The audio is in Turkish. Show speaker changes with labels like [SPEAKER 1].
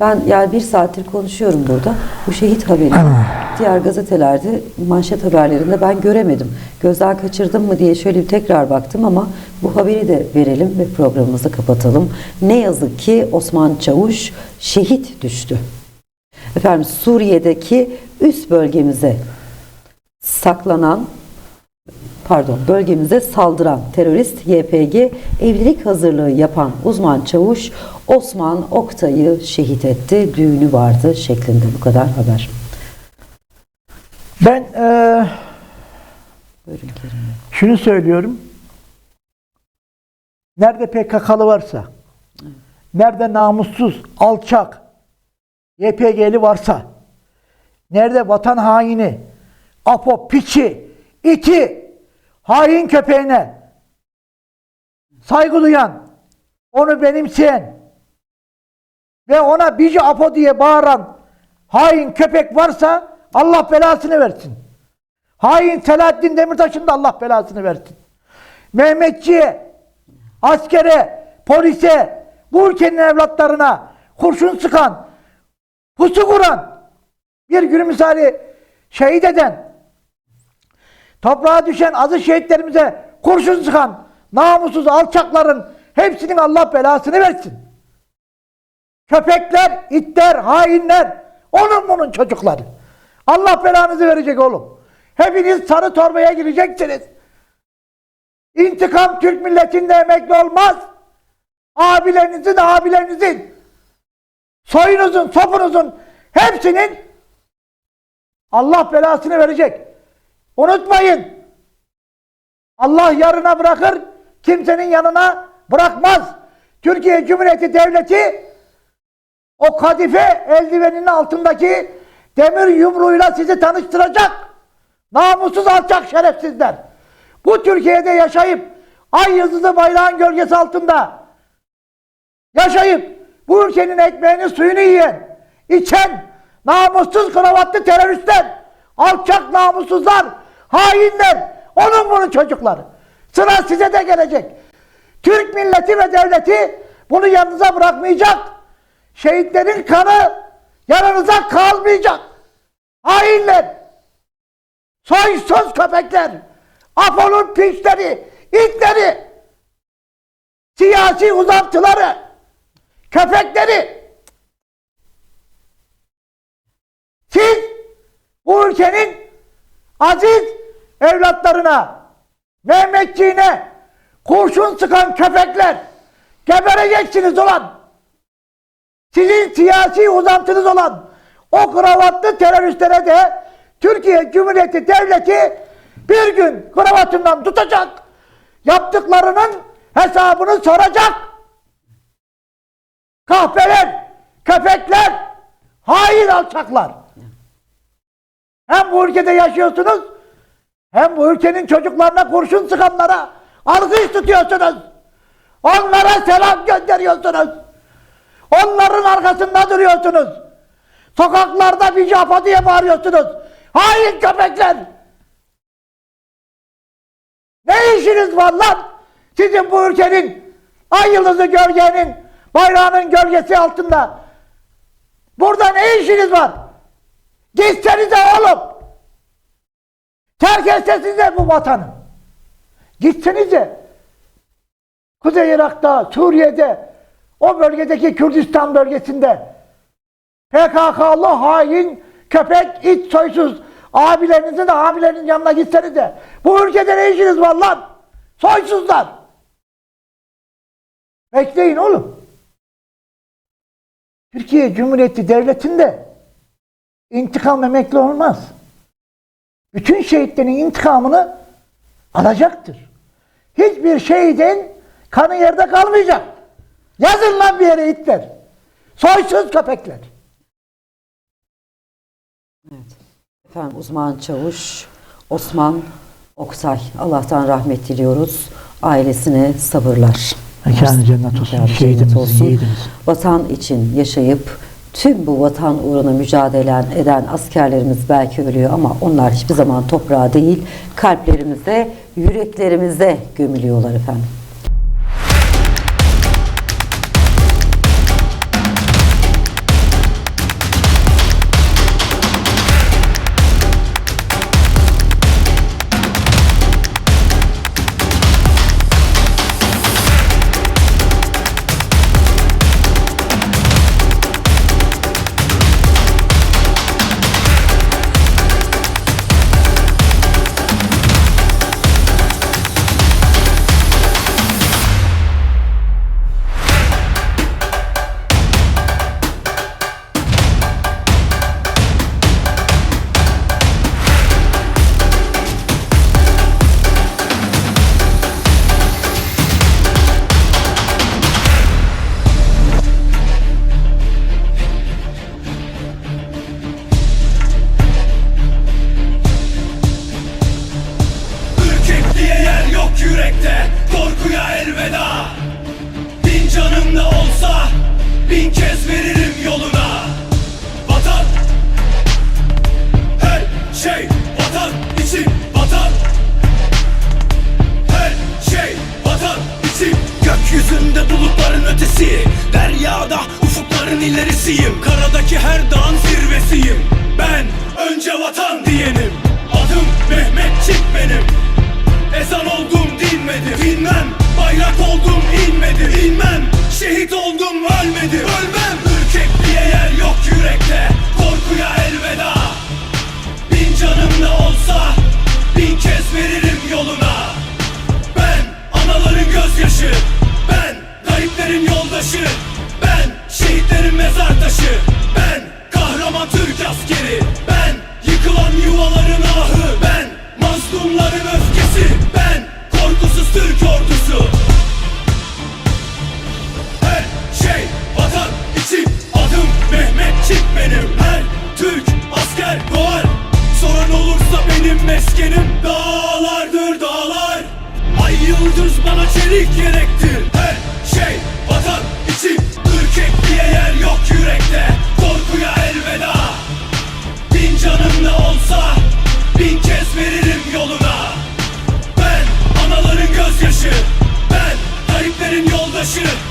[SPEAKER 1] Ben yani bir saattir konuşuyorum burada. Bu şehit haberi diğer gazetelerde manşet haberlerinde ben göremedim. Gözden kaçırdım mı diye şöyle bir tekrar baktım ama bu haberi de verelim ve programımızı kapatalım. Ne yazık ki Osman Çavuş şehit düştü. Efendim Suriye'deki üst bölgemize saklanan pardon bölgemize saldıran terörist YPG evlilik hazırlığı yapan uzman çavuş Osman Oktay'ı şehit etti. Düğünü vardı şeklinde bu kadar haber.
[SPEAKER 2] Ben
[SPEAKER 1] Buyurun Bey.
[SPEAKER 2] şunu söylüyorum. Nerede PKK'lı varsa, nerede namussuz, alçak, YPG'li varsa, nerede vatan haini, apo, piçi, iti, hain köpeğine saygı duyan, onu benimseyen ve ona bici apo diye bağıran hain köpek varsa Allah belasını versin. Hain Selahattin Demirtaş'ın da Allah belasını versin. Mehmetçiye, askere, polise, bu ülkenin evlatlarına kurşun sıkan, pusu kuran, bir gün misali şehit eden, toprağa düşen aziz şehitlerimize kurşun sıkan, namussuz alçakların hepsinin Allah belasını versin. Köpekler, itler, hainler, onun bunun çocukları. Allah belanızı verecek oğlum. Hepiniz sarı torbaya gireceksiniz. İntikam Türk milletinde emekli olmaz. Abilerinizin, abilerinizin, soyunuzun, sopunuzun hepsinin Allah belasını verecek. Unutmayın. Allah yarına bırakır, kimsenin yanına bırakmaz. Türkiye Cumhuriyeti Devleti o kadife eldiveninin altındaki demir yumruğuyla sizi tanıştıracak. Namussuz alçak şerefsizler. Bu Türkiye'de yaşayıp ay yıldızı bayrağın gölgesi altında yaşayıp bu ülkenin ekmeğini suyunu yiyen, içen namussuz kravatlı teröristler, alçak namussuzlar, hainler, onun bunun çocukları. Sıra size de gelecek. Türk milleti ve devleti bunu yanınıza bırakmayacak. Şehitlerin kanı yanınıza kalmayacak. Hainler, soysuz köpekler, Apo'nun piçleri, itleri, siyasi uzantıları, köpekleri. Siz bu ülkenin aziz evlatlarına, Mehmetçiğine kurşun sıkan köpekler gebereceksiniz ulan. Sizin siyasi uzantınız olan o kravatlı teröristlere de Türkiye Cumhuriyeti Devleti bir gün kravatından tutacak. Yaptıklarının hesabını soracak. Kahpeler, köpekler, hain alçaklar. Hem bu ülkede yaşıyorsunuz, hem bu ülkenin çocuklarına kurşun sıkanlara alkış tutuyorsunuz. Onlara selam gönderiyorsunuz. Onların arkasında duruyorsunuz. Sokaklarda bir cafa diye bağırıyorsunuz. Hain köpekler! Ne işiniz var lan? Sizin bu ülkenin ay yıldızı gölgenin, bayrağının gölgesi altında. Burada ne işiniz var? Gitsenize oğlum. Terk etsenize bu vatanı. Gitsenize. Kuzey Irak'ta, Suriye'de, o bölgedeki Kürdistan bölgesinde PKK'lı hain, köpek, it, soysuz abilerinizin de abilerinin yanına gitseniz de bu ülkede ne işiniz var lan? Soysuzlar. Bekleyin oğlum. Türkiye Cumhuriyeti Devleti'nde intikam emekli olmaz. Bütün şehitlerin intikamını alacaktır. Hiçbir şehidin kanı yerde kalmayacak. Yazın lan bir yere itler. Soysuz köpekler.
[SPEAKER 1] Efendim uzman çavuş Osman Oktay. Allah'tan rahmet diliyoruz. Ailesine sabırlar.
[SPEAKER 2] Mekanı cennet olsun.
[SPEAKER 1] Mekanı cennet olsun.
[SPEAKER 2] yiğidimiz.
[SPEAKER 1] Vatan için yaşayıp tüm bu vatan uğruna mücadele eden askerlerimiz belki ölüyor ama onlar hiçbir zaman toprağa değil kalplerimize, yüreklerimize gömülüyorlar efendim.
[SPEAKER 3] Dağların ilerisiyim. Karadaki her dağın zirvesiyim. Ben önce vatan diyenim. Adım Mehmetçik benim. Ezan oldum dinmedim. Dinmem bayrak oldum inmedim. İnmem şehit oldum ölmedim. Ölmem. Ürkekliğe yer yok yürekte. Korkuya mezar Ben kahraman Türk askeri yok yürekte Korkuya elveda. Bin canım olsa Bin kez veririm yoluna. Ben anaların gözyaşı Ben gariplerin yoldaşı.